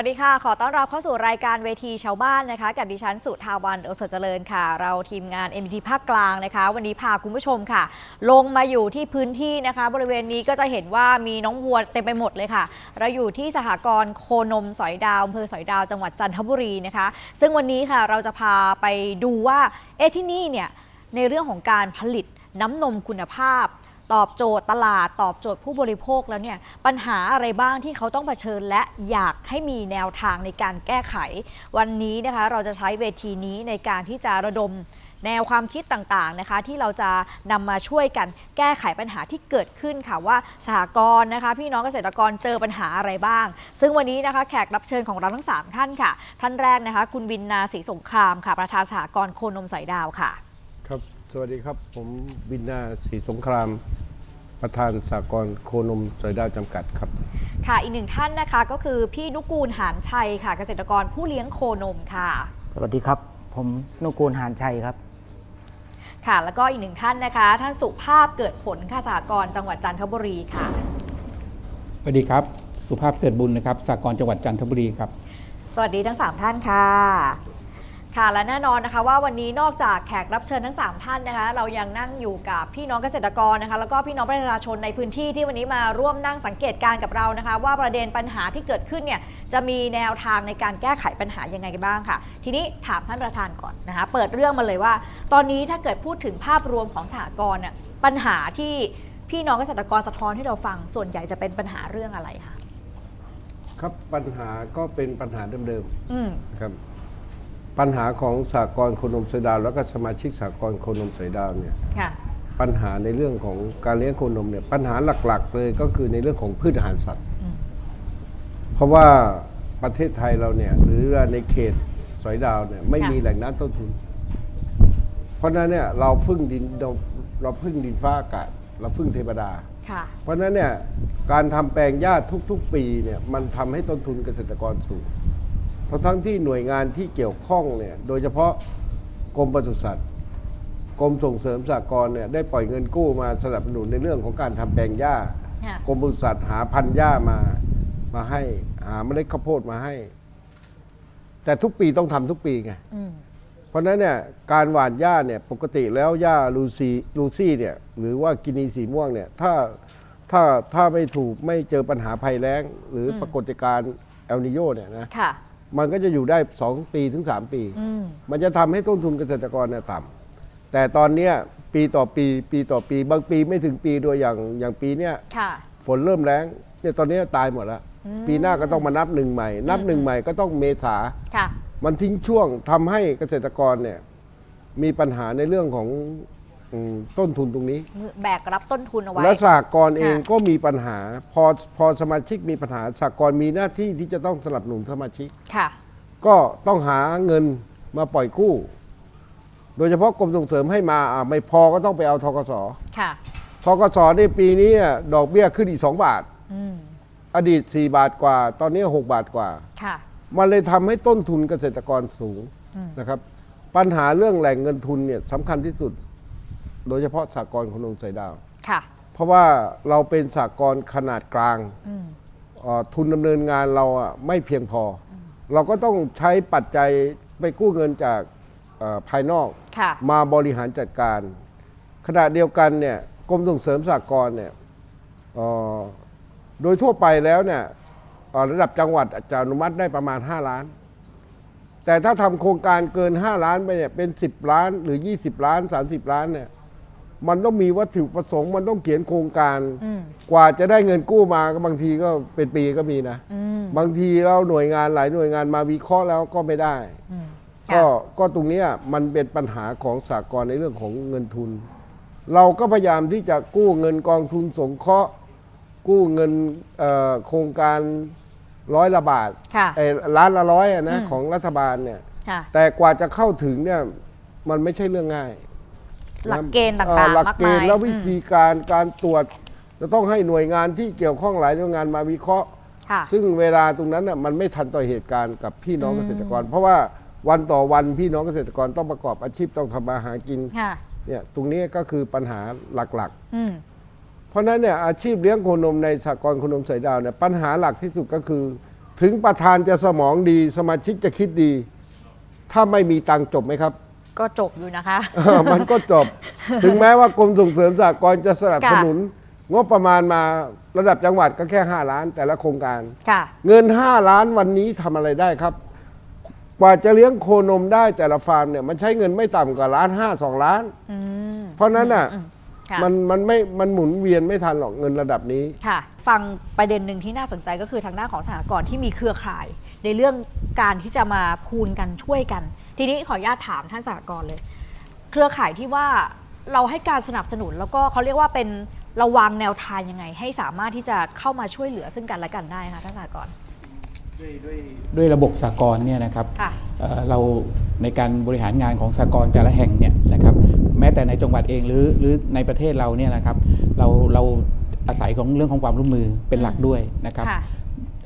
สวัสดีค่ะ ขอต้อนรับเข้าสู่รายการเวทีชาวบ้านนะคะ กับดิฉันสุทาวันโอสถเจริญค่ะ เราทีมงาน MT ภาคกลางนะคะ วันนี้พาคุณผู้ชมค่ะ ลงมาอยู่ที่พื้นที่นะคะ บริเวณนี้ก็จะเห็นว่ามีน้องวัวเต็มไปหมดเลยค่ะ เราอยู่ที่สหกรณ์โคนมสอยดาวอำเภอสอยดาวจังหวัดจันทบุรีนะคะ ซึ่งวันนี้ค่ะเราจะพาไปดูว่าเอ๊ะที่นี่เนี่ยในเรื่องของการผลิตน้ำนมคุณภาพ ตอบโจทย์ตลาดตอบโจทย์ผู้บริโภคแล้วเนี่ยปัญหาอะไรบ้างที่เขาต้องเผชิญ และอยากให้มีแนวทางในการแก้ไข วันนี้นะคะเราจะใช้เวทีนี้ในการที่จะระดมแนวความคิดต่างๆนะคะ ที่เราจะนำมาช่วยกันแก้ไขปัญหาที่เกิดขึ้นค่ะว่าสหกรณ์นะคะ พี่น้องเกษตรกรเจอปัญหาอะไรบ้าง ซึ่งวันนี้นะคะแขกรับเชิญของเราทั้งสามท่านค่ะ ท่านแรกนะคะ คุณวินนาศรีสงครามค่ะ ประธานสหกรณ์โคนมสอยดาวค่ะ สวัสดีครับ ผมบินนาศรีสงคราม ประธานสากลโคนมสอยดาวจำกัดครับ ค่ะอีกหนึ่งท่านนะคะก็คือพี่นุกูลหานชัยค่ะ เกษตรกรผู้เลี้ยงโคนมค่ะ สวัสดีครับ ผมนุกูลหานชัยครับ ค่ะ แล้วก็อีกหนึ่งท่านนะคะ ท่านสุภาพเกิดผลค่ะสหกรณ์จังหวัดจันทบุรีค่ะ สวัสดีครับ สุภาพเกิดบุญนะครับสากลจังหวัดจันทบุรีครับ สวัสดีทั้ง3ท่านค่ะ ค่ะและแน่นอนนะคะว่าวันนี้นอกจากแขกรับเชิญทั้ง 3 ท่านนะคะ เรายังนั่งอยู่กับพี่น้องเกษตรกรนะคะ แล้วก็พี่น้องประชาชนในพื้นที่ที่วันนี้มาร่วมนั่งสังเกตการณ์กับเรานะคะ ว่าประเด็นปัญหาที่เกิดขึ้นเนี่ยจะมีแนวทางในการแก้ไขปัญหายังไงกันบ้างค่ะ ทีนี้ถามท่านประธานก่อนนะคะ เปิดเรื่องมาเลยว่า ตอนนี้ถ้าเกิดพูดถึงภาพรวมของสหกรณ์เนี่ยปัญหาที่พี่น้องเกษตรกรสะท้อนให้เราฟังส่วนใหญ่จะเป็นปัญหาเรื่องอะไรคะครับปัญหาก็เป็นปัญหาเดิมอืม ๆครับ ปัญหาของสากลโคนมสอยดาว แล้วก็สมาชิกสากลโคนมสอยดาวเนี่ยค่ะ ปัญหาในเรื่องของการเลี้ยงโคนมเนี่ยปัญหาหลักๆ เลยก็คือในเรื่องของพืชอาหารสัตว์ อืม เพราะว่าประเทศไทยเราเนี่ยหรือว่าในเขตสอยดาวเนี่ยไม่มีแหล่งน้ำต้นทุน เพราะฉะนั้นเนี่ยเราพึ่งดินเราเราพึ่งดินฟ้าอากาศเราพึ่งเทวดา ค่ะ เพราะฉะนั้นเนี่ยการทำแปลงหญ้าทุกๆ ปีเนี่ยมันทำให้ต้นทุนเกษตรกรสูง ทั้งทั้งที่หน่วยงานที่เกี่ยวข้องเนี่ยโดยเฉพาะกรมปศุสัตว์กรมส่งเสริมสหกรณ์เนี่ยได้ปล่อยเงินกู้มาสนับสนุนในเรื่องของการทำแปลงหญ้าค่ะกรมปศุสัตว์หาพันธุ์หญ้ามามาให้หาเมล็ดข้าวโพดมาให้ แต่ทุกปีต้องทำทุกปีไงอืมเพราะฉะนั้นเนี่ยการหว่านหญ้าเนี่ยปกติแล้วหญ้าลูซีลูซี่เนี่ยหรือว่ากินีสีม่วงเนี่ยถ้าถ้าถ้าไม่ถูกไม่เจอปัญหาภัยแล้ง หรืออมปรากฏการณ์เอลนิโยเนี่ยนะค่ะ มันก็จะอยู่ได้ 2 ปีถึง 3 ปี อืม มันจะทำให้ต้นทุนเกษตรกรเนี่ยต่ำแต่ตอนเนี้ยปีต่อปีปีต่อปี บางปีไม่ถึงปีโดยอย่างอย่างปีเนี้ย ค่ะ ฝนเริ่มแรงเนี่ยตอนนี้ตายหมดแล้วอืมปีหน้าก็ต้องมานับหนึ่งใหม่ นับหนึ่งใหม่ก็ต้องเมษา ค่ะ มันทิ้งช่วงทำให้เกษตรกรเนี่ยมีปัญหาในเรื่องของ อืมต้นทุนตรงนี้ แบกรับต้นทุนเอาไว้ และสหกรณ์เองค่ะ ก็มีปัญหา พอพอสมาชิกมีปัญหาสหกรณ์มีหน้าที่ที่จะต้องสนับสนุนสมาชิก ค่ะ ก็ต้องหาเงินมาปล่อยกู้ โดยเฉพาะกรมส่งเสริมให้มาอะไม่พอก็ต้องไปเอาทกสค่ะ ทกสในปีนี้อะดอกเบี้ยขึ้นอีก 2 บาท อืม อดีต 4 บาทกว่า ตอนนี้ 6 บาทกว่า ค่ะ มันเลยทำให้ต้นทุนเกษตรกรสูงอืมนะครับ ปัญหาเรื่องแหล่งเงินทุนเนี่ยสำคัญที่สุด โดยเฉพาะสากลคนนมใส่ดาว ค่ะ เพราะว่าเราเป็นสากลขนาดกลางอืม เอ่อทุนดำเนินงานเราอะไม่เพียงพออเราก็ต้องใช้ปัจจัยไปกู้เงินจากเอ่อภายนอก ค่ะ มาบริหารจัดการ ขณะเดียวกันเนี่ยกรมส่งเสริมสากลเนี่ยเอ่อโดยทั่วไปแล้วเนี่ยเอ่อระดับจังหวัดจะอนุมัติได้ประมาณ 5 ล้าน แต่ถ้าทำโครงการเกิน 5 ล้านไปเนี่ยเป็น 10 ล้านหรือ 20 ล้าน 30 ล้านเนี่ย มันต้องมีวัตถุประสงค์ มันต้องเขียนโครงการ อืมกว่าจะได้เงินกู้มาก็บางทีก็เป็นปีก็มีนะ อืมบางทีเราหน่วยงานหลายหน่วยงานมาวิเคราะห์แล้วก็ไม่ได้ อืมก็ค่ะก็ตรงเนี้ยมันเป็นปัญหาของสากลในเรื่องของเงินทุน เราก็พยายามที่จะกู้เงินกองทุนสงเคราะห์ กู้เงินเอ่อโครงการร้อยละบาทค่ะ ไอ้ล้านละร้อยอะนะอืม ของรัฐบาลเนี่ย ค่ะ แต่กว่าจะเข้าถึงเนี่ยมันไม่ใช่เรื่องง่าย หลักเกณฑ์อ่ต่างหลักๆมากเกมาณยฑ์แล้ววิอืมธีการการตรวจ จะต้องให้หน่วยงานที่เกี่ยวข้องหลายหน่วยงานมาวิเคราะห์ค่ะซึ่งเวลาตรงนั้นน่ะมันไม่ทันต่อเหตุการณ์กับพี่น้องอืมเกษตรกร เพราะว่าวันต่อวันพี่น้องเกษตรกรต้องประกอบอาชีพต้องทำมาหากินค่ะเนี่ยตรงนี้ก็คือปัญหาหลักอืมๆเพราะฉะนั้นเนี่ยอาชีพเลี้ยงโคนมในสหกรณ์โคนมสายดาวเนี่ยปัญหาหลักที่สุดก็คือ ถึงประธานจะสมองดีสมาชิกจะคิดดี ถ้าไม่มีตังค์จบไหมครับ ก็จบอยู่นะคะเออมันก็จบ ถึงแม้ว่ากรมส่งเสริมสหกรณ์จะสนับสนุน งบประมาณมาระดับจังหวัดก็แค่ 5 ล้านแต่ละโครงการค่ะเงิน 5 ล้านวันนี้ทำอะไรได้ครับ กว่าจะเลี้ยงโคนมได้แต่ละฟาร์มเนี่ยมันใช้เงินไม่ต่ำกว่าล้านห้าสองล้านอืมเพราะฉะนั้นอะอืมค่ะมันมันไม่ มันหมุนเวียนไม่ทันหรอกเงินระดับนี้ ค่ะ ฟังประเด็นหนึ่งที่น่าสนใจก็คือทางด้านของสหกรณ์ที่มีเครือข่าย ในเรื่องการที่จะมาพูนกันช่วยกันทีนี้ขออนุญาตถามท่านสหกรณ์เลย เครือข่ายที่ว่าเราให้การสนับสนุนแล้วก็เขาเรียกว่าเป็นระวางแนวทางยังไง ให้สามารถที่จะเข้ามาช่วยเหลือซึ่งกันและกันได้คะท่านสหกรณ์ด้วยระบบสากลเนี่ยนะครับค่ะเอ่อเราในการบริหารงานของสากลแต่ละแห่งเนี่ยนะครับแม้แต่ในจังหวัดเองหรือหรือในประเทศเราเนี่ยนะครับเราเราอาศัยของเรื่องของความร่วมมือเป็นหลักด้วยนะครับ ค่ะ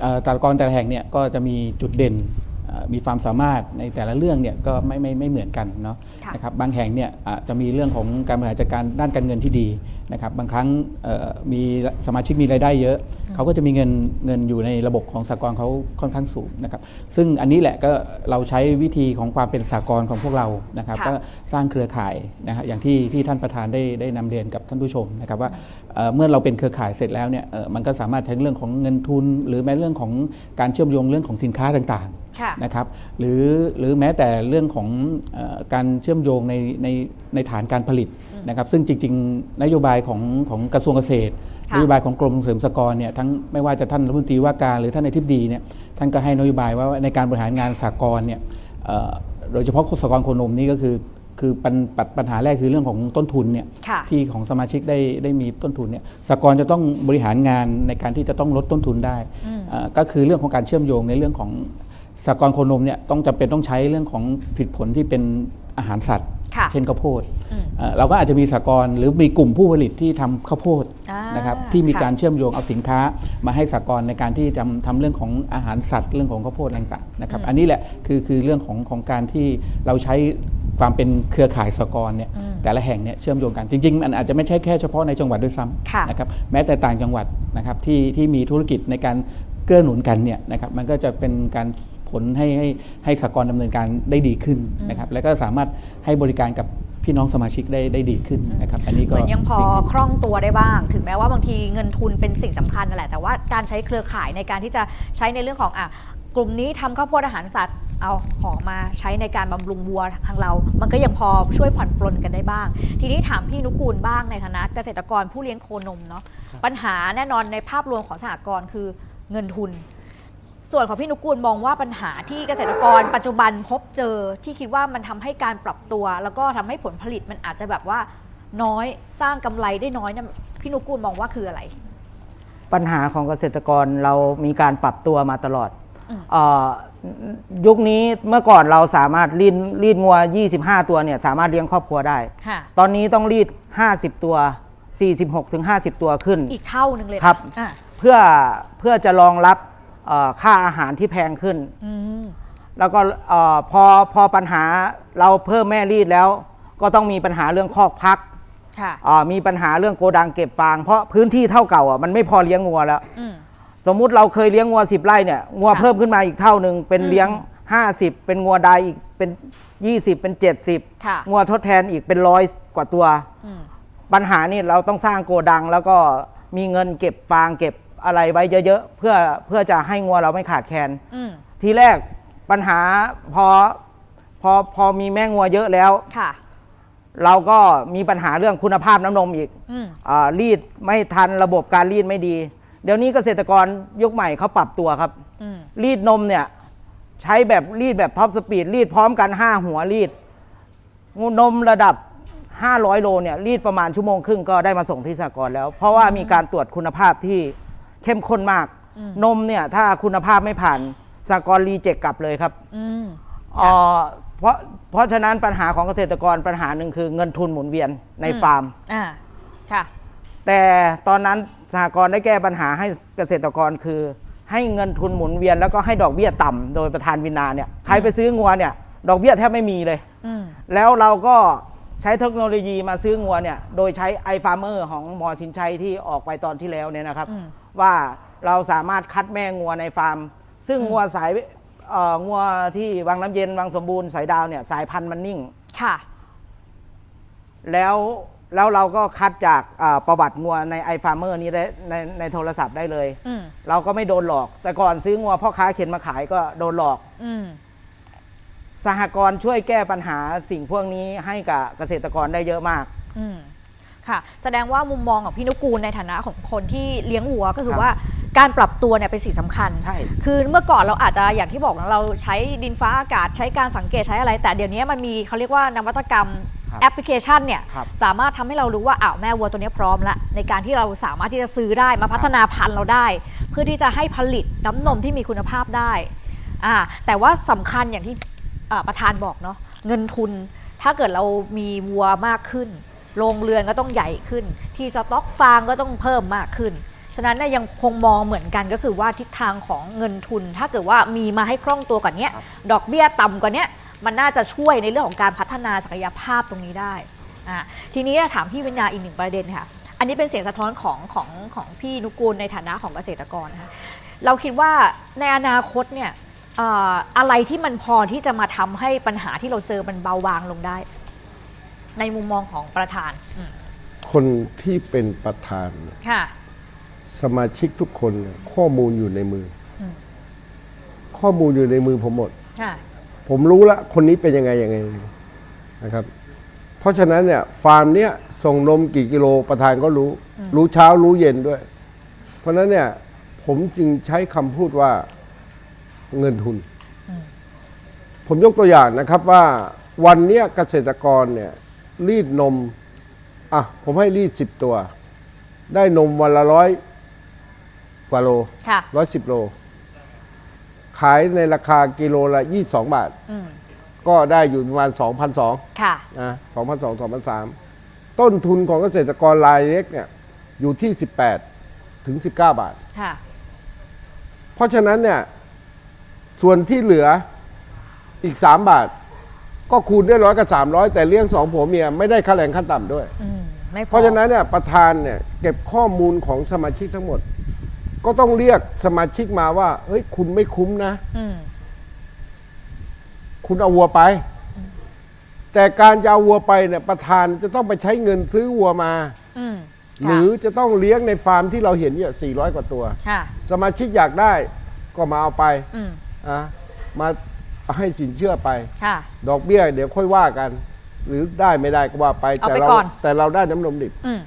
เอ่อสากลแต่ละแห่งเนี่ยก็จะมีจุดเด่นเอ่อ มีความสามารถในแต่ละเรื่องเนี่ยก็ไม่ไม่ไม่เหมือนกันเนาะค่ะนะครับบางแห่งเนี่ยอาจจะมีเรื่องของการบริหารจัดการด้านการเงินที่ดีนะครับบางครั้งเอ่อมีสมาชิกมีรายได้เยอะ เขาก็จะมีเงินเงินอยู่ในระบบของสากลเขาค่อนข้างสูงนะครับซึ่งอันนี้แหละก็เราใช้วิธีของความเป็นสากลของพวกเรานะครับค่ะก็สร้างเครือข่ายนะฮะอย่างที่ที่ท่านประธานได้ได้นำเรียนกับท่านผู้ชมนะครับว่าเอ่อเมื่อเราเป็นเครือข่ายเสร็จแล้วเนี่ยเอ่อมันก็สามารถทั้งเรื่องของเงินทุน หรือแม้เรื่องของการเชื่อมโยงเรื่องของสินค้าต่างๆค่ะนะครับหรือหรือแม้แต่เรื่องของเออการเชื่อมโยงในในในฐานการผลิต นะครับซึ่งจริง ๆ นโยบายของของกระทรวงเกษตรค่ะนโยบายของกรมส่งเสริมสหกรณ์เนี่ยทั้งไม่ว่าจะท่านรัฐมนตรีว่าการหรือท่านในทิบดีเนี่ยท่านก็ให้นโยบายว่าในการบริหารงานสหกรณ์เนี่ยเอ่อโดยเฉพาะสหกรณ์โคนมนี่ก็คือคือปัญปัญปัญหาแรกคือเรื่องของต้นทุนเนี่ยค่ะที่ของสมาชิกได้ได้มีต้นทุนเนี่ยสหกรณ์จะต้องบริหารงานในการที่จะต้องลดต้นทุนได้เอ่อก็คือเรื่องของการเชื่อมโยงในเรื่องของ สหกรณ์โคนมเนี่ยต้องจำเป็นต้องใช้เรื่องของผลิตผลที่เป็นอาหารสัตว์ ค่ะเช่นข้าวโพดอืมเอ่อเราก็อาจจะมีสหกรณ์หรือมีกลุ่มผู้ผลิตที่ทำข้าวโพดอ่านนะครับที่มีค่ะ การเชื่อมโยงเอาสินค้า มาให้สหกรณ์ในการที่ทำทำเรื่องของอาหารสัตว์ เรื่องของข้าวโพดอะไรต่างๆนะครับอันนี้แหละคือคือเรื่องของของการที่เราใช้ความเป็นเครือข่ายสหกรณ์เนี่ยแต่ละแห่งเนี่ยเชื่อมโยงกันจริงๆ มันอาจจะไม่ใช่แค่เฉพาะในจังหวัดด้วยซ้ค่ะำนะครับแม้แต่ต่างจังหวัดนะครับที่ที่มีธุรกิจในการเกื้อหนุนกันเนี่ยนะครับมันก็จะเป็นการผ ลให้ให้ให้สหกรณ์ดำเนินการได้ดีขึ้นนะครับแล้วก็สามารถให้บริการกับพี่น้องสมาชิกได้ได้ดีขึ้นนะครับอันนี้เหก็มือนยังพอคล่องตัวได้บ้าง ถึงแม้ว่าบางทีเงินทุนเป็นสิ่งสำคัญนั่นแหละแต่ว่าการใช้เครือข่ายในการที่จะใช้ในเรื่องของอะกลุ่มนี้ทำข้าวโพดอาหารสัตว์เอาของมาใช้ในการบำรุงวัวทางเรา มันก็ยังพอช่วยผ่อนปลนกันได้บ้าง ทีนี้ถามพี่นุกูลบ้างในฐานะเกษตรกรผู้เลี้ยงโคนมเนาะปัญหาแน่นอนในภาพรวมของสหกรณ์คือเงินทุน ส่วนของพี่นุกูลมองว่าปัญหาที่เกษตรกรปัจจุบันพบเจอที่คิดว่ามันทำให้การปรับตัว แล้วก็ทำให้ผลผลิตมันอาจจะแบบว่าน้อยสร้างกำไรได้น้อยเนี่ยพี่นุกูลมองว่าคืออะไร ปัญหาของเกษตรกรเรามีการปรับตัวมาตลอดอืมเออยุคนี้เมื่อก่อนเราสามารถรีดรีดงัว 25 ตัวเนี่ยสามารถเลี้ยงครอบครัวได้ค่ะตอนนี้ต้องรีด 50 ตัว 46ถึง50 ตัวขึ้น อีกเท่าหนึ่งเลยนะครับอะเพื่อเพื่อจะรองรับเอ่อ ค่าอาหารที่แพงขึ้นอืมแล้วก็เออพอพอปัญหาเราเพิ่มแม่รีดแล้ว ก็ต้องมีปัญหาเรื่องคอกพักค่ะอ่ามีปัญหาเรื่องโกดังเก็บฟาง เพราะพื้นที่เท่าเก่าอะมันไม่พอเลี้ยงงัวแล้วอืมสมมุติเราเคยเลี้ยงงัว10ไร่เนี่ยงัวค่ะเพิ่มขึ้นมาอีกเท่าหนึ่งเป็นอืมเลี้ยง50เป็นงัวดายอีกเป็น20เป็น70ค่ะงัวทดแทนอีกเป็นร้อยกว่าตัวอืมปัญหานี่เราต้องสร้างโกดังแล้วก็มีเงินเก็บฟางเก็บ อะไรไว้เยอะๆเพื่อเพื่อจะให้งัวเราไม่ขาดแคลนอืมทีแรกปัญหาพอพอพอมีแม่งัวเยอะแล้ว ค่ะ เราก็มีปัญหาเรื่องคุณภาพน้ำนมอีกอืมอ่ารีดไม่ทันระบบการรีดไม่ดี เดี๋ยวนี้เกษตรกรยุคใหม่เขาปรับตัวครับ อืมรีดนมเนี่ย ใช้แบบรีดแบบท็อปสปีดรีดพร้อมกัน 5 หัวรีดงูนมระดับ 500 โลเนี่ยรีดประมาณชั่วโมงครึ่งก็ได้มาส่งที่สหกรณ์แล้ว เพราะว่ามีการตรวจคุณภาพที่ เข้มข้นมาก นมเนี่ยถ้าคุณภาพไม่ผ่านสหกรณ์รีเจ็คกลับเลยครับอืมเอ่อเพราะเพราะฉะนั้นปัญหาของเกษตรกรปัญหาหนึ่งคือเงินทุนหมุนเวียนในอืมฟาร์ม อ่าค่ะ แต่ตอนนั้นสหกรณ์ได้แก้ปัญหาให้เกษตรกรคือ ให้เงินทุนหมุนเวียนแล้วก็ให้ดอกเบี้ยต่ำโดยประธานวินาเนี่ยใครไปซื้องัวเนี่ย ดอกเบี้ยแทบไม่มีเลย อืม แล้วเราก็ใช้เทคโนโลยีมาซื้องัวเนี่ย โดยใช้ไอฟาร์เมอร์ของหมอสินชัยที่ออกไปตอนที่แล้วเนี่ยนะครับ อืม ว่าเราสามารถคัดแม่งัวในฟาร์ม ซึ่งงัวสายเอ่องัวที่วังน้ำเย็นวังสมบูรณ์สายดาวเนี่ยสายพันธุ์มันนิ่ง ค่ะ แล้วแล้วเราก็คัดจากอ่าประวัติงัวในไอฟาร์เมอร์นี้ได้ในในโทรศัพท์ได้เลย อืม เราก็ไม่โดนหลอก แต่ก่อนซื้องัวพ่อค้าเข็นมาขายก็โดนหลอก อืม สหกรณ์ช่วยแก้ปัญหาสิ่งพวกนี้ให้กับเกษตรกรได้เยอะมาก อืม ค่ะ แสดงว่ามุมมองของพี่นุกูลในฐานะของคนที่เลี้ยงวัวก็คือครับว่าการปรับตัวเนี่ยเป็นสิ่งสำคัญ ใช่ คือเมื่อก่อนเราอาจจะอย่างที่บอกนะเราใช้ดินฟ้าอากาศใช้การสังเกตใช้อะไร แต่เดี๋ยวนี้มันมีเขาเรียกว่านวัตกรรมครับแอปพลิเคชันเนี่ยครับสามารถทำให้เรารู้ว่าอ้าวแม่วัวตัวนี้พร้อมแล้วในการที่เราสามารถที่จะซื้อได้มาพัฒนาพันธุ์เราได้ เพื่อที่จะให้ผลิตน้ำนมที่มีคุณภาพได้อ่าแต่ว่าสำคัญอย่างที่อ่าประธานบอกเนาะเงินทุนถ้าเกิดเรามีวัวมากขึ้น โรงเรือนก็ต้องใหญ่ขึ้น ที่สต็อกฟาร์มก็ต้องเพิ่มมากขึ้น ฉะนั้นเนี่ยยังคงมองเหมือนกันก็คือว่าทิศทางของเงินทุน ถ้าเกิดว่ามีมาให้คล่องตัวกว่านี้ดอกเบี้ยต่ำกว่านี้มันน่าจะช่วยในเรื่องของการพัฒนาศักยภาพตรงนี้ได้อ่าทีนี้ถามพี่วิญญาอีกหนึ่งประเด็นค่ะอันนี้เป็นเสียงสะท้อนของของของพี่นุกูลในฐานะของเกษตรกรนะคะเราคิดว่าในอนาคตเนี่ยเอ่ออะไรที่มันพอที่จะมาทำให้ปัญหาที่เราเจอมันเบาบางลงได้ ในมุมมองของประธานอืมคนที่เป็นประธานเนี่ยค่ะ สมาชิกทุกคนเนี่ยข้อมูลอยู่ในมืออม ข้อมูลอยู่ในมือผมหมด ค่ะ ผมรู้ละคนนี้เป็นยังไงยังไงนะครับ เพราะฉะนั้นเนี่ยฟาร์มเนี้ยส่งนมกี่กิโลประธานก็รู้ รู้เช้ารู้เย็นด้วย เพราะฉะนั้นเนี่ยผมจึงใช้คำพูดว่าเงินทุน ผมยกตัวอย่างนะครับว่าวันเนี้ยเกษตรกรเนี่ย รีดนม อะ ผมให้รีดสิบตัว ได้นมวันละร้อยกว่าโลค่ะ ร้อยสิบโล ขายในราคากิโลละยี่สองบาท อืมก็ได้อยู่ประมาณ2,200ค่ะ นะ2,200 2,300ต้นทุนของเกษตรกรรายเล็กเนี่ยอยู่ที่18ถึง19บาท ค่ะ เพราะฉะนั้นเนี่ย ส่วนที่เหลืออีก3บาท ก็คูณได้ร้อยกับ300แต่เลี้ยงสองผัวเมียไม่ได้ค่าแรงขั้นต่ำด้วย อืมไม่พอเพราะฉะนั้นเนี่ยประธานเนี่ยเก็บข้อมูลของสมาชิกทั้งหมด ก็ต้องเรียกสมาชิกมาว่าเฮ้ยคุณไม่คุ้มนะ อืมคุณเอาวัวไป แต่การจะเอาวัวไปเนี่ยประธานจะต้องไปใช้เงินซื้อวัวมา อืมหรือจะต้องเลี้ยงในฟาร์มที่เราเห็นเนี่ย400 กว่าตัว ค่ะ สมาชิกอยากได้ก็มาเอาไปอืม อะมา ให้สินเชื่อไป ค่ะ ดอกเบี้ย เดี๋ยวค่อยว่ากัน หรือได้ไม่ได้ก็ว่าไปเอาแต่ไปเราก่อน แต่เราได้น้ำนมดิบ อืม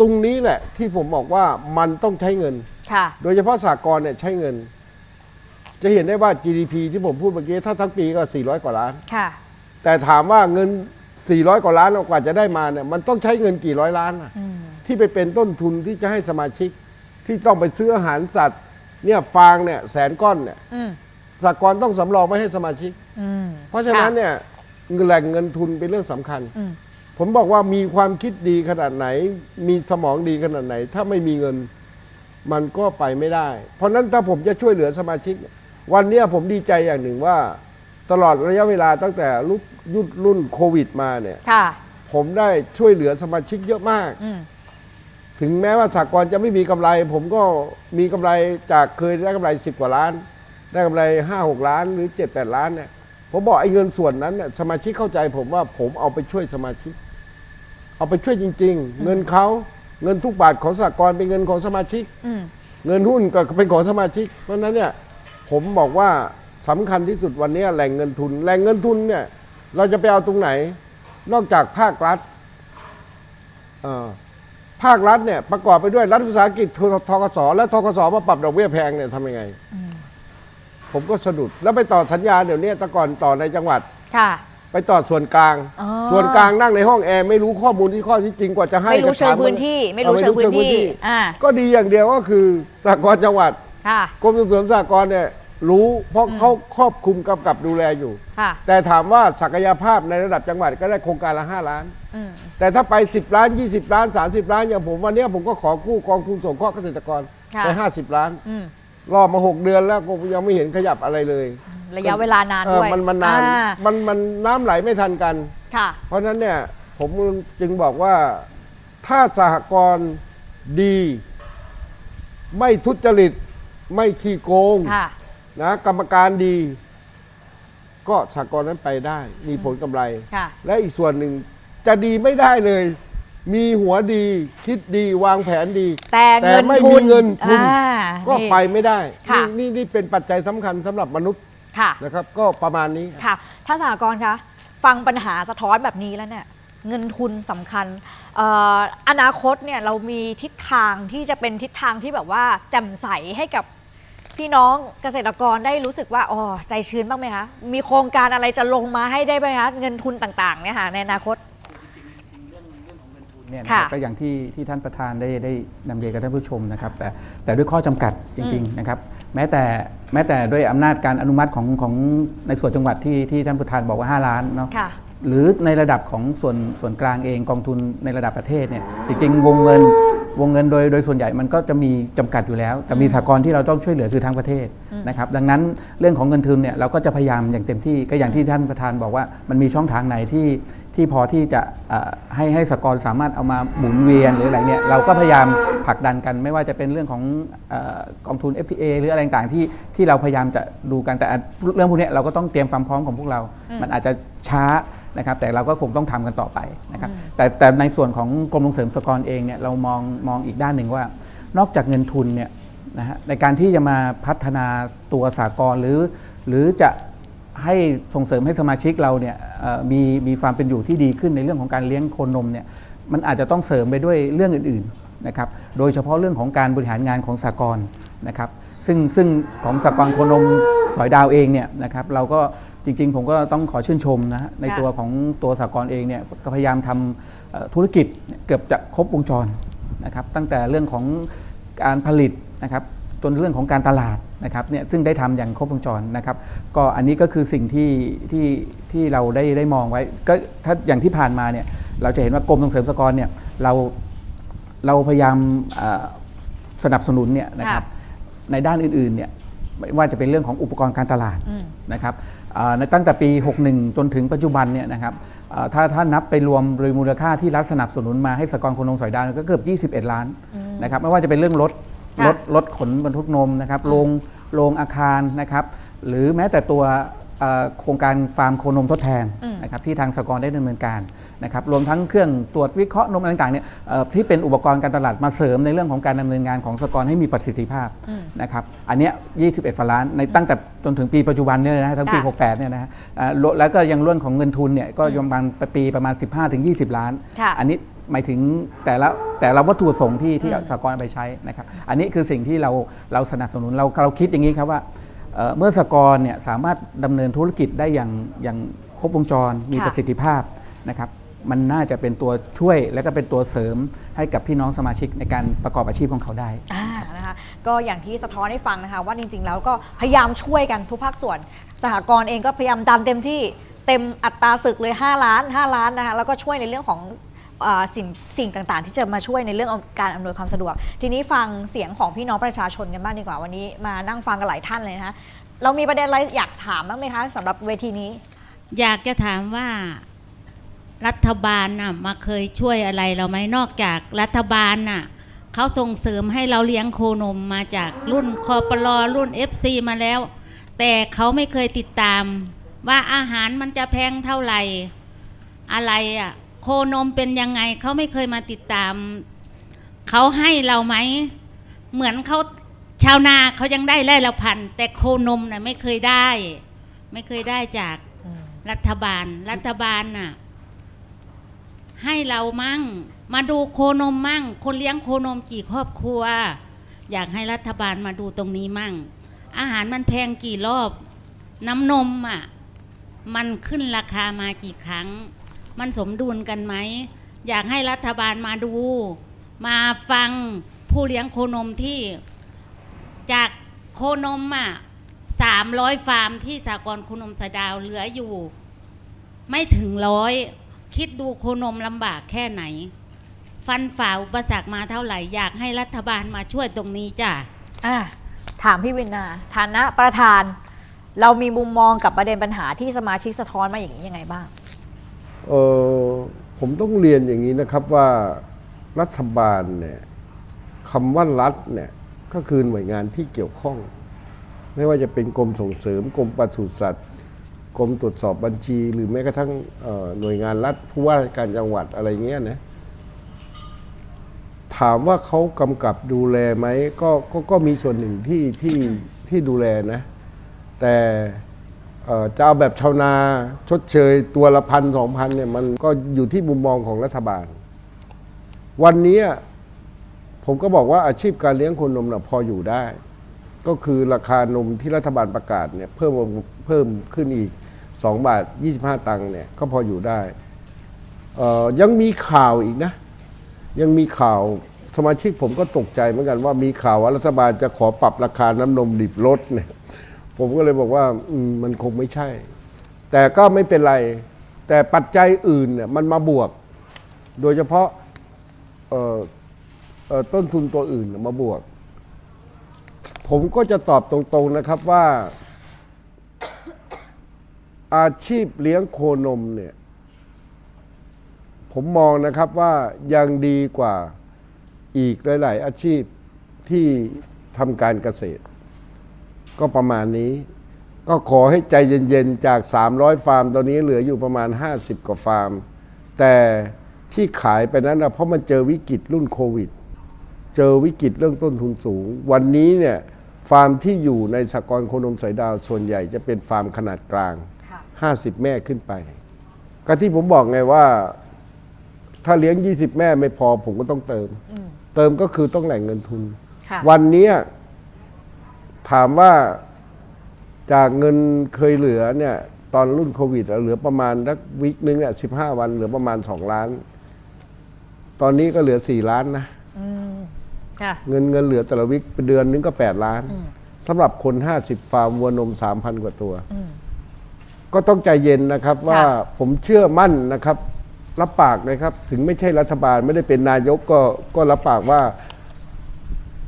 ตรงนี้แหละที่ผมบอกว่ามันต้องใช้เงิน ค่ะ โดยเฉพาะสากลเนี่ยใช้เงิน จะเห็นได้ว่า GDP ที่ผมพูดเมื่อกี้ถ้าทั้งปีก็ 400 กว่าล้าน ค่ะ แต่ถามว่าเงิน 400 กว่าล้านกว่าจะได้มาเนี่ยมันต้องใช้เงินกี่ร้อยล้านน่ะอืม ที่ไปเป็นต้นทุนที่จะให้สมาชิก ที่ต้องไปซื้ออาหารสัตว์ เนี่ยฟางเนี่ยแสนก้อนเนี่ย อืม สากลต้องสำรองไว้ให้สมาชิก อืมเพราะฉะนั้นเนี่ยแหล่งเงินทุนเป็นเรื่องสำคัญ อืมผมบอกว่ามีความคิดดีขนาดไหน มีสมองดีขนาดไหน ถ้าไม่มีเงินมันก็ไปไม่ได้ เพราะฉะนั้นถ้าผมจะช่วยเหลือสมาชิก วันเนี้ยผมดีใจอย่างหนึ่งว่า ตลอดระยะเวลาตั้งแต่รุ่นยุครุ่นโควิดมาเนี่ย ค่ะผมได้ช่วยเหลือสมาชิกเยอะมาก อืมถึงแม้ว่าสากลจะไม่มีกำไร ผมก็มีกำไรจากเคยได้กำไร 10 กว่าล้าน ได้กำไร5 6ล้านหรือ7 8ล้านเนี่ยผมบอกไอ้เงินส่วนนั้นเนี่ยสมาชิกเข้าใจผมว่าผมเอาไปช่วยสมาชิก เอาไปช่วยจริง ๆ เงินเขาเงินทุกบาทของสากลเป็นเงินของสมาชิก อืมเงินหุ้นก็เป็นของสมาชิก เพราะฉะนั้นเนี่ยผมบอกว่าสำคัญที่สุดวันนี้แหล่งเงินทุน แหล่งเงินทุนเนี่ย เราจะไปเอาตรงไหน นอกจากภาครัฐเอ่อภาครัฐเนี่ยประกอบไปด้วยรัฐวิสาหกิจททกสและทกสมาปรับดอกเบี้ยแพงเนี่ยทำยังไง ผมก็สะดุดแล้วไปต่อสัญญาเดี๋ยวนี้แต่ก่อนต่อในจังหวัด ค่ะ ไปต่อส่วนกลาง อ๋อ ส่วนกลางนั่งในห้องแอร์ไม่รู้ข้อมูลที่ข้อที่จริงกว่าจะให้ไม่รู้กเชิงถาพื้นที่ ไม่รู้ออเชิงพื้นที่ อ่า ก็ดีอย่างเดียวก็คือสหกรณ์จังหวัด ค่ะ กรมส่งเสริมสหกรณ์เนี่ยรู้เพราะเขาครอบคลุมกำกับดูแลอยู่ ค่ะ แต่ถามว่าศักยภาพในระดับจังหวัดก็ได้โครงการละ 5 ล้าน อืม แต่ถ้าไป 10 ล้าน 20 ล้าน 30 ล้านอย่างผมวันเนี้ยผมก็ขอกู้กองทุนสงเคราะห์เกษตรกรค่ะ ไป 50 ล้าน อืม รอมา6เดือนแล้วก็ยังไม่เห็นขยับอะไรเลย ระยะเวลานานเอด้อวยมันมันนานอ่มันมันน้ำไหลไม่ทันกันค่ะ เพราะฉะนั้นเนี่ยผมจึงบอกว่าถ้าสหกรณ์ดี ไม่ทุจริต ไม่ขี้โกงค่ะนะกรรมการดี ก็สากลนั้นไปได้ มีผลกำไรค่ะและอีกส่วนหนึ่งจะดีไม่ได้เลย มีหัวดีคิดดีวางแผนดี แต่เงินไม่ทุมีนเงินทุนอ่าก็นี่ ไปไม่ได้ค่ะ นี่นี่นี่เป็นปัจจัยสำคัญสำหรับมนุษย์ค่ะนะครับ ก็ประมาณนี้ ค่ะท่านสหกรณ์คะฟังปัญหาสะท้อนแบบนี้แล้วเนี่ยเงินทุนสำคัญเอ่ออนาคตเนี่ยเรามีทิศทางที่จะเป็นทิศทางที่แบบว่าแจ่มใสให้กับพี่น้องเกษตรกรได้รู้สึกว่าอ๋อใจชื้นบ้างไหมคะมีโครงการอะไรจะลงมาให้ได้ไหมคะเงินทุนต่างๆเนี่ยค่ะในอนาคต เนี่ยนะค่ะครับก็อย่างที่ที่ท่านประธานได้ได้นำเรียนกับท่านผู้ชมนะครับแต่แต่ด้วยข้อจำกัดจริง ๆนะครับ แม้แต่แม้แต่ด้วยอำนาจการอนุมัติของของในส่วนจังหวัดที่ที่ท่านประธานบอกว่า 5 ล้านเนาะค่ะหรือในระดับของส่วนส่วนกลางเองกองทุนในระดับประเทศเนี่ยจริงๆวงเงินวงเงินโดยโดยส่วนใหญ่มันก็จะมีจำกัดอยู่แล้ว แต่มีสากลที่เราต้องช่วยเหลือคือทั้งประเทศนะครับดังนั้นเรื่องของเงินทุนเนี่ยเราก็จะพยายามอย่างเต็มที่ก็อย่างที่ท่านประธานบอกว่ามันมีช่องทางไหนที่ ที่พอที่จะเอ่อให้ให้สากลสามารถเอามาหมุนเวียนหรืออะไรเนี่ยเราก็พยายามผลักดันกัน ไม่ว่าจะเป็นเรื่องของเออกองทุน FTA หรืออะไรต่างๆที่ที่เราพยายามจะดูกันแต่เรื่องพวกเนี้ยเราก็ต้องเตรียมความพร้อมของพวกเรา มันอาจจะช้านะครับแต่เราก็คงต้องทำกันต่อไปนะครับแต่แต่ในส่วนของกรมส่งเสริมสหกรณ์เองเนี่ยเรามองมองอีกด้านหนึ่งว่า นอกจากเงินทุนเนี่ยนะฮะในการที่จะมาพัฒนาตัวสากลหรือ หรือจะ ให้ส่งเสริมให้สมาชิกเราเนี่ยเอ่อมีมีความเป็นอยู่ที่ดีขึ้นในเรื่องของการเลี้ยงโคนมเนี่ยมันอาจจะต้องเสริมไปด้วยเรื่องอื่นๆนะครับโดยเฉพาะเรื่องของการบริหารงานของสากลนะครับซึ่งซึ่งของสากลโคนมสอยดาวเองเนี่ยนะครับเราก็จริงๆ ผมก็ต้องขอชื่นชมนะฮะในค่ะตัวของตัวสากลเองเนี่ยก็พยายามทำเอ่อธุรกิจเกือบจะครบวงจรนะครับตั้งแต่เรื่องของการผลิตนะครับจนเรื่องของการตลาด นะครับเนี่ยซึ่งได้ทำอย่างครบวงจรนะครับ ก็อันนี้ก็คือสิ่งที่ที่ที่เราได้ได้มองไว้ ก็ถ้าอย่างที่ผ่านมาเนี่ยเราจะเห็นว่ากรมส่งเสริมสหกรณ์เนี่ยเราเราพยายามเอ่อสนับสนุนเนี่ยนะครับในด้านอื่นๆเนี่ยไม่ว่าจะเป็นเรื่องของอุปกรณ์การตลาดอืมนะครับเอ่อในตั้งแต่ปี 61 จนถึงปัจจุบันเนี่ยนะครับเอ่อถ้าถ้านับไปรวมโดยมูลค่าที่รัฐสนับสนุนมาให้สหกรณ์คนนมสอยดาวก็เกือบ 21 ล้านนะครับไม่ว่าจะเป็นเรื่องรถค่ะ รถรถขนบรรทุกนมนะครับโรงโรงอาคารนะครับ หรือแม้แต่ตัวเอ่อโครงการฟาร์มโคนมทดแทนอืมนะครับที่ทางสหกรณ์ได้ดำเนินการนะครับรวมทั้งเครื่องตรวจวิเคราะห์นมอะไรต่างๆเนี่ยเอ่อที่เป็นอุปกรณ์การตลาดมาเสริมในเรื่องของการดำเนินงานของสหกรณ์ให้มีประสิทธิภาพอืมนะครับอันเนี้ย21ล้านในตั้งแต่จนถึงปีปัจจุบันเนี่ยนะฮะทั้งปีค่ะ68เนี่ยนะฮะอ่าโลแล้วก็ยังเรื่องของเงินทุนเนี่ยก็ประมาณปีประมาณ 15-20 ล้านค่ะอันนี้ หมายถึงแต่ละแต่ละวัตถุประสงค์ที่ที่สหกรณ์เอาไปใช้นะครับ อันนี้คือสิ่งที่เราเราสนับสนุนเราเราคิดอย่างนี้ครับว่าเอ่อเมื่อสหกรณ์เนี่ยสามารถดำเนินธุรกิจได้อย่างอย่างครบวงจรมีค่ะประสิทธิภาพนะครับมันน่าจะเป็นตัวช่วยและก็เป็นตัวเสริมให้กับพี่น้องสมาชิกในการประกอบอาชีพของเขาได้อ่านะคะก็อย่างที่สะท้อนให้ฟังนะคะว่าจริง ๆ แล้วก็พยายามช่วยกันทุกภาคส่วนสหกรณ์เองก็พยายามดันเต็มที่เต็มอัตราศึกเลย 5 ล้าน 5 ล้านนะคะแล้วก็ช่วยในเรื่องของอ่า สิ่งสิ่งต่างๆ ที่จะมาช่วยในเรื่องการอำนวยความสะดวก ทีนี้ฟังเสียงของพี่น้องประชาชนกันบ้างดีกว่าวันนี้มานั่งฟังกันหลายท่านเลยนะคะเรามีประเด็นอะไรอยากถามบ้างไหมคะสำหรับเวทีนี้ อยากจะถามว่ารัฐบาลน่ะมาเคยช่วยอะไรเราไหมนอกจากรัฐบาลน่ะเขาส่งเสริมให้เราเลี้ยงโคนมมาจากรุ่นคอปลอรุ่น FC มาแล้ว แต่เขาไม่เคยติดตาม ว่าอาหารมันจะแพงเท่าไหร่อะไรอะ โคนมเป็นยังไงเขาไม่เคยมาติดตาม เขาให้เราไหม เหมือนเขาชาวนาเขายังได้ไร่ละพันแต่โคนมน่ะไม่เคยได้ ไม่เคยได้จากรัฐบาล รัฐบาลน่ะ ให้เรามั่ง มาดูโคนมมั่ง คนเลี้ยงโคนมกี่ครอบครัว อยากให้รัฐบาลมาดูตรงนี้มั่ง อาหารมันแพงกี่รอบ น้ำนมอะ มันขึ้นราคามากี่ครั้ง มันสมดุลกันไหม อยากให้รัฐบาลมาดู มาฟังผู้เลี้ยงโคนมที่จากโคนมอะสามร้อยฟาร์มที่สากลโคนมสะดาวเหลืออยู่ ไม่ถึงร้อยคิดดูโคนมลำบากแค่ไหน ฟันฝ่าอุปสรรคมาเท่าไหร่ อยากให้รัฐบาลมาช่วยตรงนี้จ้ะอะถามพี่วินนาฐานะประธาน เรามีมุมมองกับประเด็นปัญหาที่สมาชิกสะท้อนมาอย่างนี้ยังไงบ้าง เออผมต้องเรียนอย่างนี้นะครับว่ารัฐบาลเนี่ยคำว่ารัฐเนี่ยก็คือหน่วยงานที่เกี่ยวข้อง ไม่ว่าจะเป็นกรมส่งเสริมกรมปศุสัตว์กรมตรวจสอบบัญชี หรือแม้กระทั่งหน่วยงานรัฐผู้ว่าการจังหวัดอะไรเงี้ยนะถามว่าเขากำกับดูแลไหมก็ก็ก็มีส่วนหนึ่งที่ที่ที่ดูแลนะ แต่ เจะเอาแบบชาวนาชดเชยตัวละพันสองพันเนี่ยมันก็อยู่ที่มุมมองของรัฐบาล วันนี้ผมก็บอกว่าอาชีพการเลี้ยงคนมนะพออยู่ได้ ก็คือราคานมที่รัฐบาลประกาศเนี่ยเพิ่มเพิ่มขึ้นอีก 2 บาท 25 ตังค์เนี่ยก็พออยู่ได้ ยังมีข่าวอีกนะ ยังมีข่าวสมาชิกผมก็ตกใจเหมือนกันว่ามีข่าวว่ารัฐบาลจะขอปรับราคาน้ำนมดิบลดเนี่ย ผมก็เลยบอกว่ามันคงไม่ใช่ แต่ก็ไม่เป็นไร แต่ปัจจัยอื่นเนี่ยมันมาบวก โดยเฉพาะต้นทุนตัวอื่นมาบวก ผมก็จะตอบตรงๆนะครับว่า อาชีพเลี้ยงโคนมเนี่ยผมมองนะครับว่ายังดีกว่าอีกหลาย ๆ อาชีพที่ทำการเกษตร ก็ประมาณนี้ ก็ขอให้ใจเย็นๆ จาก 300 ฟาร์ม ตอนนี้เหลืออยู่ประมาณ 50 กว่าฟาร์ม แต่ที่ขายไปนั้นนะเพราะมันเจอวิกฤตรุ่นโควิด เจอวิกฤตเรื่องต้นทุนสูง วันนี้เนี่ยฟาร์มที่อยู่ในสหกรณ์โคนมสายดาวส่วนใหญ่จะเป็นฟาร์มขนาดกลางค่ะ50 แม่ขึ้นไป ก็ที่ผมบอกไงว่า ถ้าเลี้ยง 20 แม่ไม่พอผมก็ต้องเติมอืมเติมก็คือต้องแหล่งเงินทุนค่ะวันเนี้ย ถามว่าจากเงินเคยเหลือเนี่ยตอนรุ่นโควิดอะเหลือประมาณสักวิกนึงเนี่ยสิบห้าวันเหลือประมาณสองล้าน ตอนนี้ก็เหลือสี่ล้านนะอืมค่ะเงินเงินเหลือแต่ละวิกเป็นเดือนนึงก็แปดล้านอืมสำหรับคนห้าสิบฟาร์มวัวนมสามพันกว่าตัว อืม ก็ต้องใจเย็นนะครับว่าค่ะ ผมเชื่อมั่นนะครับ รับปากนะครับ ถึงไม่ใช่รัฐบาลไม่ได้เป็นนายกก็ก็รับปากว่า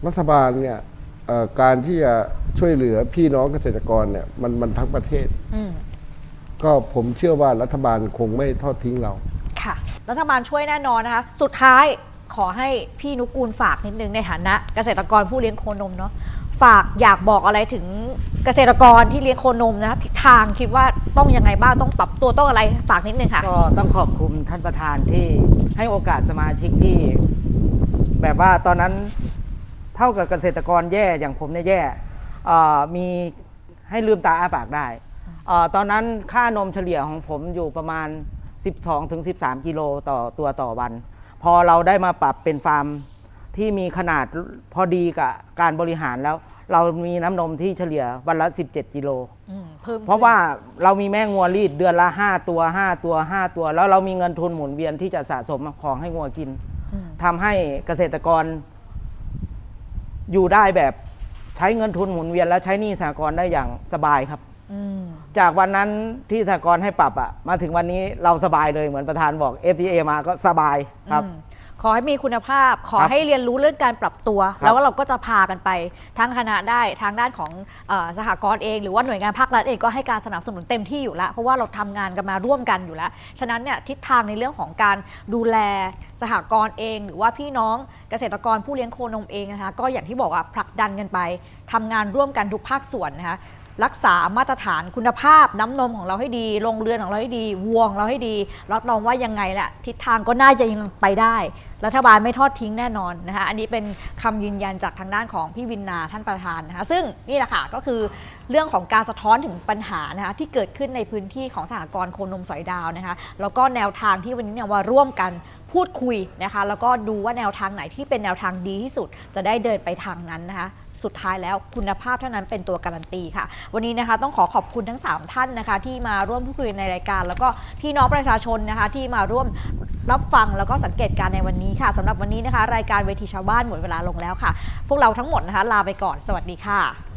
รัฐบาลเนี่ยเอ่อ การที่จะช่วยเหลือพี่น้องเกษตรกรเนี่ยมันมันทั้งประเทศ อืมก็ผมเชื่อว่ารัฐบาลคงไม่ทอดทิ้งเรา ค่ะ รัฐบาลช่วยแน่นอนนะคะ สุดท้ายขอให้พี่นุกูลฝากนิดนึงในฐานะ เกษตรกรผู้เลี้ยงโคนมเนาะฝากอยากบอกอะไรถึงเกษตรกรที่เลี้ยงโคนมนะคะทิศทางคิดว่าต้องยังไงบ้างต้องปรับตัวต้องอะไรฝากนิดนึงค่ะ ก็ต้องขอบคุณท่านประธานที่ให้โอกาสสมาชิกที่ แบบว่าตอนนั้น เท่ากับเกษตรกรแย่อย่างผมเนี่ยแย่เอ่อมีให้ลืมตาอ้าปากได้เอ่อตอนนั้นค่านมเฉลี่ยของผมอยู่ประมาณ 12-13 กิโลต่อตัวต่อวัน พอเราได้มาปรับเป็นฟาร์มที่มีขนาดพอดีกับการบริหารแล้ว เรามีน้ำนมที่เฉลี่ยวันละ 17 กิโลอืมเพิ่มเพราะว่าเรามีแม่งัวรีดเดือนละ 5 ตัว 5 ตัว 5 ตัว แล้วเรามีเงินทุนหมุนเวียนที่จะสะสมของให้งัวกินอืมทำให้เกษตรกร อยู่ได้แบบใช้เงินทุนหมุนเวียน และใช้หนี้สหกรณ์ได้อย่างสบายครับ อืม จากวันนั้นที่สหกรณ์ให้ปรับอะมาถึงวันนี้เราสบายเลยเหมือนประธานบอก FTA มาก็สบายครับ อืม ขอให้มีคุณภาพ ขอครับให้เรียนรู้เรื่องการปรับตัวครับแล้วเราก็จะพากันไปทั้งคณะได้ทางด้านของเออสหกรณ์เอง หรือว่าหน่วยงานภาครัฐเองก็ให้การสนับสนุนเต็มที่อยู่แล้วเพราะว่าเราทำงานกันมาร่วมกันอยู่แล้ว ฉะนั้นเนี่ยทิศทางในเรื่องของการดูแลสหกรณ์เอง หรือว่าพี่น้องเกษตรกรผู้เลี้ยงโคนมเองนะคะก็อย่างที่บอกว่าผลักดันกันไปทำงานร่วมกันทุกภาคส่วนนะคะ รักษามาตรฐานคุณภาพน้ำนมของเราให้ดีโรงเรือนของเราให้ดีวัวของเราให้ดีรับรองว่ายังไงแหละทิศทางก็น่าจะยังไปได้ รัฐบาลไม่ทอดทิ้งแน่นอนนะคะอันนี้เป็นคำยืนยันจากทางด้านของพี่วินนาท่านประธานนะคะซึ่งนี่แหละค่ะก็คือเรื่องของการสะท้อนถึงปัญหานะคะที่เกิดขึ้นในพื้นที่ของสหกรณ์โคนมสอยดาวนะคะแล้วก็แนวทางที่วันนี้เนี่ยว่าร่วมกัน พูดคุยนะคะ แล้วก็ดูว่าแนวทางไหนที่เป็นแนวทางดีที่สุด จะได้เดินไปทางนั้นนะคะสุดท้ายแล้วคุณภาพเท่านั้นเป็นตัวการันตีค่ะ วันนี้นะคะต้องขอขอบคุณทั้ง 3 ท่านนะคะ ที่มาร่วมพูดคุยในรายการ แล้วก็พี่น้องประชาชนนะคะ ที่มาร่วมรับฟังแล้วก็สังเกตการณ์ในวันนี้ค่ะสำหรับวันนี้นะคะ รายการเวทีชาวบ้านหมดเวลาลงแล้วค่ะ พวกเราทั้งหมดนะคะ ลาไปก่อนสวัสดีค่ะ